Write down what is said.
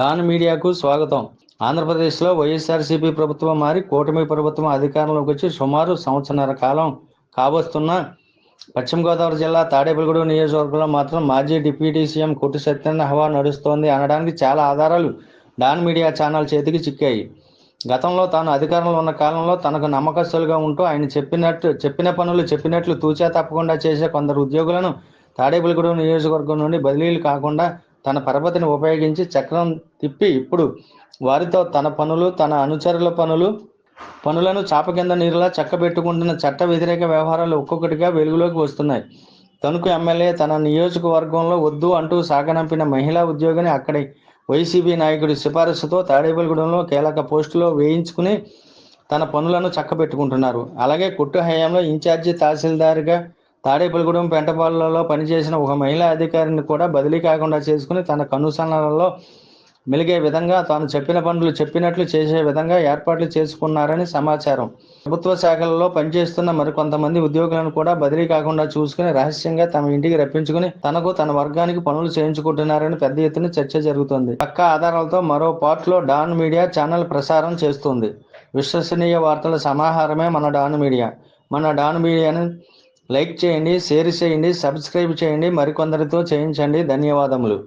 Don మీడియాకు స్వాగతం. ఆంధ్రప్రదేశ్లో వైఎస్ఆర్సీపీ ప్రభుత్వం మారి కూటమి ప్రభుత్వం అధికారంలోకి వచ్చి సుమారు సంవత్సరన్నర కాలం కావస్తున్న పశ్చిమ గోదావరి జిల్లా తాడేపల్లిగూడెం నియోజకవర్గంలో మాత్రం మాజీ డిప్యూటీ సీఎం కొట్టు సత్యనారాయణ హవా నడుస్తోంది అనడానికి చాలా ఆధారాలు డాన్ మీడియా ఛానల్ చేతికి చిక్కాయి. గతంలో తాను అధికారంలో ఉన్న కాలంలో తనకు నమ్మకస్తులుగా ఉంటూ ఆయన చెప్పినట్టు చెప్పిన పనులు చెప్పినట్లు తూచా తప్పకుండా చేసే కొందరు ఉద్యోగులను తాడేపల్లిగూడెం నియోజకవర్గం నుండి బదిలీలు కాకుండా తన పరపతిని ఉపయోగించి చక్రం తిప్పి ఇప్పుడు వారితో తన పనులు తన అనుచరుల పనులు పనులను చాప కింద నీరులా చక్కబెట్టుకుంటున్న చట్ట వ్యతిరేక వ్యవహారాలు ఒక్కొక్కటిగా వెలుగులోకి వస్తున్నాయి. తణుకు ఎమ్మెల్యే తన నియోజకవర్గంలో వద్దు అంటూ సాగనంపిన మహిళా ఉద్యోగిని అక్కడి వైసీపీ నాయకుడి సిఫారసుతో తాడేపల్లిగూడెంలో కీలక పోస్టులో వేయించుకుని తన పనులను చక్కబెట్టుకుంటున్నారు. అలాగే కుట్టు హయాంలో ఇన్ఛార్జి తహసీల్దార్గా తాడేపల్లిగూడెం పెంటపాలలో పనిచేసిన ఒక మహిళా అధికారిని కూడా బదిలీ కాకుండా చేసుకుని తన కనుసన్నలలో మెలిగే విధంగా తాను చెప్పిన పనులు చెప్పినట్లు చేసే విధంగా ఏర్పాట్లు చేసుకున్నారని సమాచారం. ప్రభుత్వ శాఖలలో పనిచేస్తున్న మరికొంతమంది ఉద్యోగులను కూడా బదిలీ కాకుండా చూసుకుని రహస్యంగా తమ ఇంటికి రప్పించుకుని తనకు తన వర్గానికి పనులు చేయించుకుంటున్నారని పెద్ద ఎత్తున చర్చ జరుగుతుంది. పక్క ఆధారాలతో మరో పార్ట్లో డాన్ మీడియా ఛానల్ ప్రసారం చేస్తుంది. విశ్వసనీయ వార్తల సమాహారమే మన డాన్ మీడియా. మన డాన్ మీడియాను లైక్ చేయండి షేర్ చేయండి సబ్స్క్రైబ్ చేయండి మరికొందరితో చేయించండి. ధన్యవాదములు.